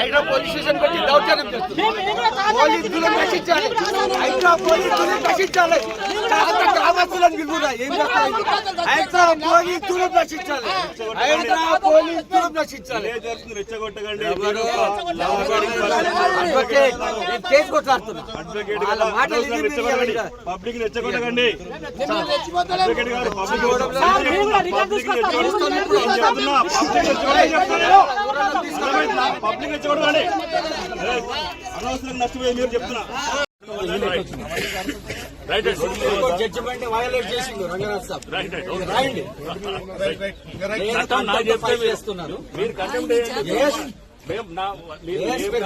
Hyderabad police station పెట్టి దౌర్జన్యం చేస్తున్నారు. పోలీసులు నశించాలి హైదరాబాద్ పోలీసులు నశించాలి అంత గ్రామస్తులను పిలుపుదా ఏం చేస్తారు హైదరాబాద్ పోలీసులు నశించాలి హైదరాబాద్ పోలీసులు నశించాలి ఎవరు? అడ్వకేట్, నేను కేసు కొట్లాడుతున్నా. వాళ్ళ మాటలు. పబ్లిక్ రెచ్చగొట్టకండి. పబ్లిక్ అనవసరంగా నష్టపోయి మీరు చెప్తున్నా జడ్జిమెంట్ చేసిండు రంగనాథ్ సాబ్ రాయండి మీరు కంటెంప్ట్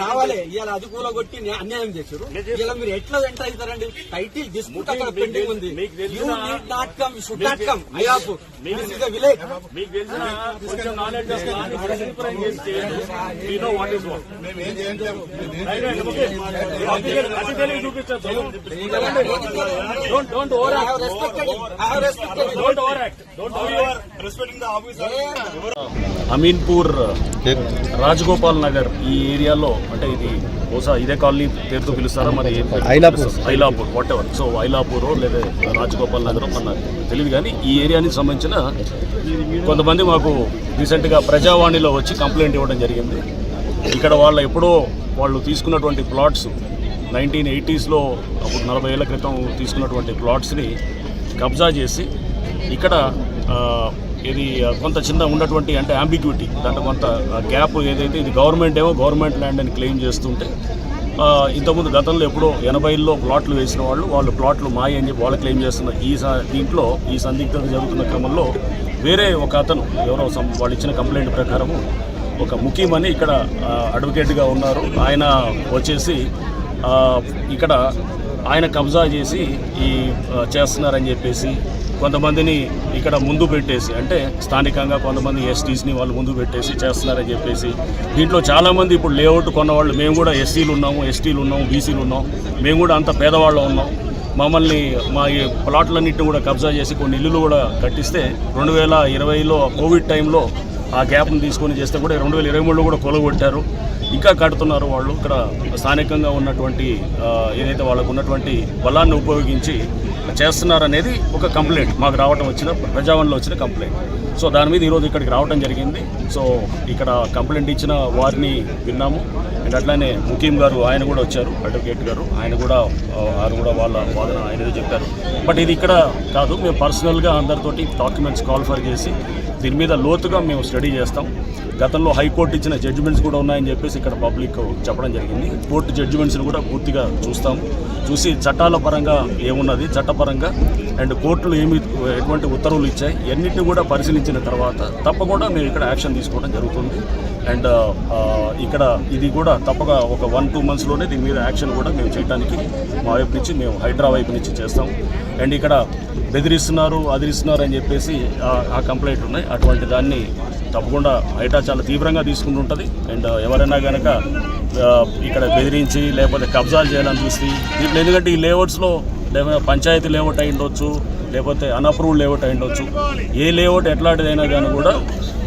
రావాలి. ఇవాళ అది కూడా కొట్టి న్యా- అన్యాయం చేశారు. ఇలా మీరు ఎట్లా ఎంటర్ అవుతారండి? టైటిల్ డిస్ప్యూట్ అక్కడ పెండింగ్ ఉంది. You need not come should not come మీకు- అయాపూర్ మీకు- దిస్ ఇస్ విలేజ్ మీకు తెలిసిన కొంచెం knowledge you know what is what అతి తెలివి చూపించచ్చు don't don't over I have respected I have respected don't over act don't over respecting the officer Ameenpur Rajagopal Nagar ఈ ఏరియాలో అంటే ఇది బహుశా ఇదే కాలనీ పేరుతో పిలుస్తారా? మరి ఏం పేరు పిలుస్తారు? Ailapur whatever so Ailapur లేదా రాజగోపాల్ నగర్ మన తెలియదు కానీ ఈ ఏరియానికి సంబంధించిన కొంతమంది మాకు రీసెంట్గా ప్రజావాణిలో వచ్చి కంప్లైంట్ ఇవ్వడం జరిగింది. ఇక్కడ వాళ్ళ ఎప్పుడో వాళ్ళు తీసుకున్నటువంటి ప్లాట్స్ నైన్టీన్ ఎయిటీస్లో అప్పుడు నలభై ఏళ్ళ క్రితం తీసుకున్నటువంటి ప్లాట్స్ని కబ్జా చేసి ఇక్కడ ఇది కొంత చిన్న ఉన్నటువంటి అంటే అంబిగ్యూటీ దాంట్లో కొంత గ్యాప్ ఏదైతే ఇది గవర్నమెంట్ ఏమో గవర్నమెంట్ ల్యాండ్ అని క్లెయిమ్ చేస్తుంటే ఇంతకుముందు గతంలో ఎప్పుడో ఎనభైలో ప్లాట్లు వేసిన వాళ్ళు వాళ్ళు ప్లాట్లు మాయ అని చెప్పి వాళ్ళు క్లెయిమ్ చేస్తున్న ఈ స- దీంట్లో ఈ సందిగ్ధత జరుగుతున్న క్రమంలో వేరే ఒక అతను ఎవరో సం- వాళ్ళు ఇచ్చిన కంప్లైంట్ ప్రకారము ఒక ముఖ్యమని ఇక్కడ అడ్వకేట్గా ఉన్నారు. ఆయన వచ్చేసి ఇక్కడ ఆయన కబ్జా చేసి ఈ చేస్తున్నారని చెప్పేసి కొంతమందిని ఇక్కడ ముందు పెట్టేసి అంటే స్థానికంగా కొంతమంది ఎస్టీస్ని వాళ్ళు ముందు పెట్టేసి చేస్తున్నారని చెప్పేసి దీంట్లో చాలామంది ఇప్పుడు లేఅవుట్ కొన్నవాళ్ళు మేము కూడా ఎస్సీలు ఉన్నాము ఎస్టీలు ఉన్నాము బీసీలు ఉన్నాం మేము కూడా అంత పేదవాళ్ళు ఉన్నాం. మమ్మల్ని మా ఈ ప్లాట్లన్నింటిని కూడా కబ్జా చేసి కొన్ని ఇల్లులు కూడా కట్టిస్తే రెండు వేల ఇరవైలో కోవిడ్ టైంలో ఆ గ్యాప్ని తీసుకొని చేస్తే కూడా రెండు వేల ఇరవై మూడులో కూడా కొలగొట్టారు. ఇంకా కడుతున్నారు వాళ్ళు. ఇక్కడ స్థానికంగా ఉన్నటువంటి ఏదైతే వాళ్ళకు ఉన్నటువంటి బలాన్ని ఉపయోగించి చేస్తున్నారనేది ఒక కంప్లైంట్ మాకు రావటం వచ్చిన ప్రజావన్లో వచ్చిన కంప్లైంట్. సో దాని మీద ఈరోజు ఇక్కడికి రావడం జరిగింది. సో ఇక్కడ కంప్లైంట్ ఇచ్చిన వారిని విన్నాము. అండ్ అట్లానే ముఖీం గారు ఆయన కూడా వచ్చారు అడ్వకేట్ గారు. ఆయన కూడా ఆయన కూడా వాళ్ళ వాదన ఆయన ఏదో చెప్పారు. బట్ ఇది ఇక్కడ కాదు మేము పర్సనల్గా అందరితోటి డాక్యుమెంట్స్ కాల్ఫర్ చేసి దీని మీద లోతుగా మేము స్టడీ చేస్తాం. గతంలో హైకోర్టు ఇచ్చిన జడ్జిమెంట్స్ కూడా ఉన్నాయని చెప్పేసి ఇక్కడ పబ్లిక్ చెప్పడం జరిగింది. కోర్టు జడ్జిమెంట్స్ని కూడా పూర్తిగా చూస్తాం. చూసి చట్టాల పరంగా ఏమున్నది చట్టపరంగా అండ్ కోర్టులు ఏమి ఎటువంటి ఉత్తర్వులు ఇచ్చాయి ఎన్నింటిని కూడా పరిశీలించిన తర్వాత తప్పకుండా మేము ఇక్కడ యాక్షన్ తీసుకోవడం జరుగుతుంది. అండ్ ఇక్కడ ఇది కూడా తప్పక ఒక వన్ టూ మంత్స్లోనే దీని మీద యాక్షన్ కూడా మేము చేయడానికి మా వైపు నుంచి మేము హైడ్రా వైపు నుంచి చేస్తాం. అండ్ ఇక్కడ బెదిరిస్తున్నారు అదిరిస్తున్నారు అని చెప్పేసి ఆ కంప్లైంట్ ఉన్నాయి. అటువంటి దాన్ని తప్పకుండా బయట చాలా తీవ్రంగా తీసుకుంటుంటుంది అండ్ uh, ఎవరైనా కనుక uh, ఇక్కడ బెదిరించి లేకపోతే కబ్జాలు చేయాలని చూసి దీంట్లో ఎందుకంటే ఈ లేఅవుట్స్లో లేకపోతే పంచాయతీ లేఅవుట్ అయి ఉండొచ్చు లేకపోతే అన్అప్రూవ్డ్ లేఅవుట్ అయి ఉండొచ్చు. ఏ లేఅవుట్ ఎట్లాంటిదైనా కానీ కూడా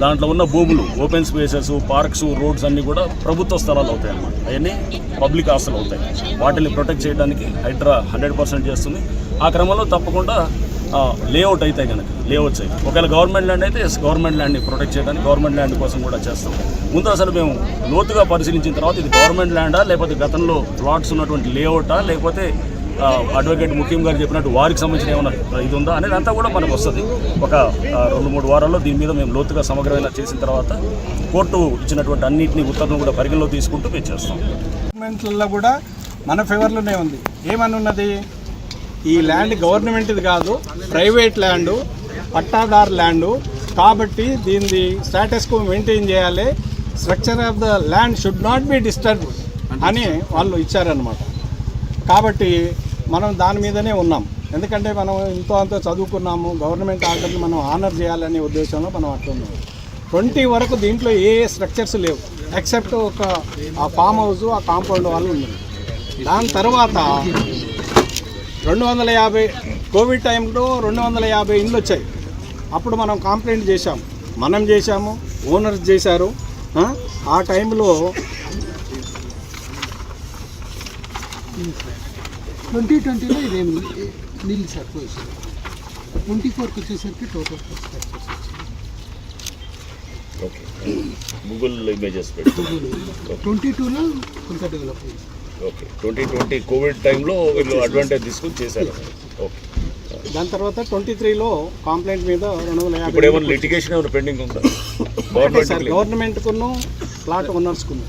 దాంట్లో ఉన్న భూములు ఓపెన్ స్పేసెస్ పార్క్స్ రోడ్స్ అన్నీ కూడా ప్రభుత్వ స్థలాలు అవుతాయి అన్నమాట. అవన్నీ పబ్లిక్ ఆస్తులు అవుతాయి. వాటిని ప్రొటెక్ట్ చేయడానికి హైడ్రా హండ్రెడ్ పర్సెంట్ చేస్తుంది. ఆ క్రమంలో తప్పకుండా లేఅవుట్ అయితే కనుక లేఅవుట్స్ అయితే ఒకవేళ గవర్నమెంట్ ల్యాండ్ అయితే గవర్నమెంట్ ల్యాండ్ని ప్రొటెక్ట్ చేయడానికి గవర్నమెంట్ ల్యాండ్ కోసం కూడా చేస్తాం. ముందు అసలు మేము లోతుగా పరిశీలించిన తర్వాత ఇది గవర్నమెంట్ ల్యాండా లేకపోతే గతంలో ప్లాట్స్ ఉన్నటువంటి లేఅవుటా లేకపోతే అడ్వకేట్ ముఖ్యం గారు చెప్పినట్టు వారికి సంబంధించిన ఏమైనా ఇది ఉందా అనేది అంతా కూడా మనకు వస్తుంది. ఒక రెండు మూడు వారాల్లో దీని మీద మేము లోతుగా సమగ్రమైన చేసిన తర్వాత కోర్టు ఇచ్చినటువంటి అన్నింటినీ ఉత్తర్వులు కూడా పరిగణలో తీసుకుంటూ మేము చేస్తాం. గవర్నమెంట్లలో కూడా మన ఫేవర్లోనే ఉంది. ఏమని ఉన్నది? ఈ ల్యాండ్ గవర్నమెంట్ది కాదు ప్రైవేట్ ల్యాండు పట్టాదారు ల్యాండు కాబట్టి దీనిది స్టాటస్కు మెయింటైన్ చేయాలి. Structure of the land should not be disturb అని వాళ్ళు ఇచ్చారనమాట కాబట్టి మనం దాని మీదనే ఉన్నాం. ఎందుకంటే మనం ఇంతో అంతో చదువుకున్నాము గవర్నమెంట్ ఆర్డర్ని మనం ఆనర్ చేయాలనే ఉద్దేశంలో మనం అట్లున్నాం ట్వంటీ వరకు దీంట్లో ఏ ఏ స్ట్రక్చర్స్ లేవు ఎక్సెప్ట్ ఒక ఆ ఫామ్ హౌస్ ఆ కాంపౌండ్ వాళ్ళు ఉంది. దాని తర్వాత రెండు వందల యాభై కోవిడ్ టైంలో రెండు వందల యాభై ఇండ్లు వచ్చాయి. అప్పుడు మనం కంప్లైంట్ చేశాం మనం చేశాము ఓనర్స్ చేశారు. ఆ? టైంలో ట్వంటీ ట్వంటీలో ఇదేం నీళ్ళు సార్ పొజిషన్ ట్వంటీ ఫోర్కి వచ్చేసరికి టోటల్ గూగుల్ ఇమేజెస్ ట్వంటీ టూలో కొంత డెవలప్ అయింది. ఓకే. ట్వంటీ ట్వంటీ కోవిడ్ టైంలో వీళ్ళు అడ్వాంటేజ్ తీసుకుని చేశారు. ఓకే. దాని తర్వాత ట్వంటీ త్రీలో కాంప్లైంట్ మీద రెండు వందల యాభై ఇప్పుడు ఏమైనా లిటిగేషన్ ఏమైనా పెండింగ్ ఉందా? Government గవర్నమెంట్కును plot ఓనర్స్కును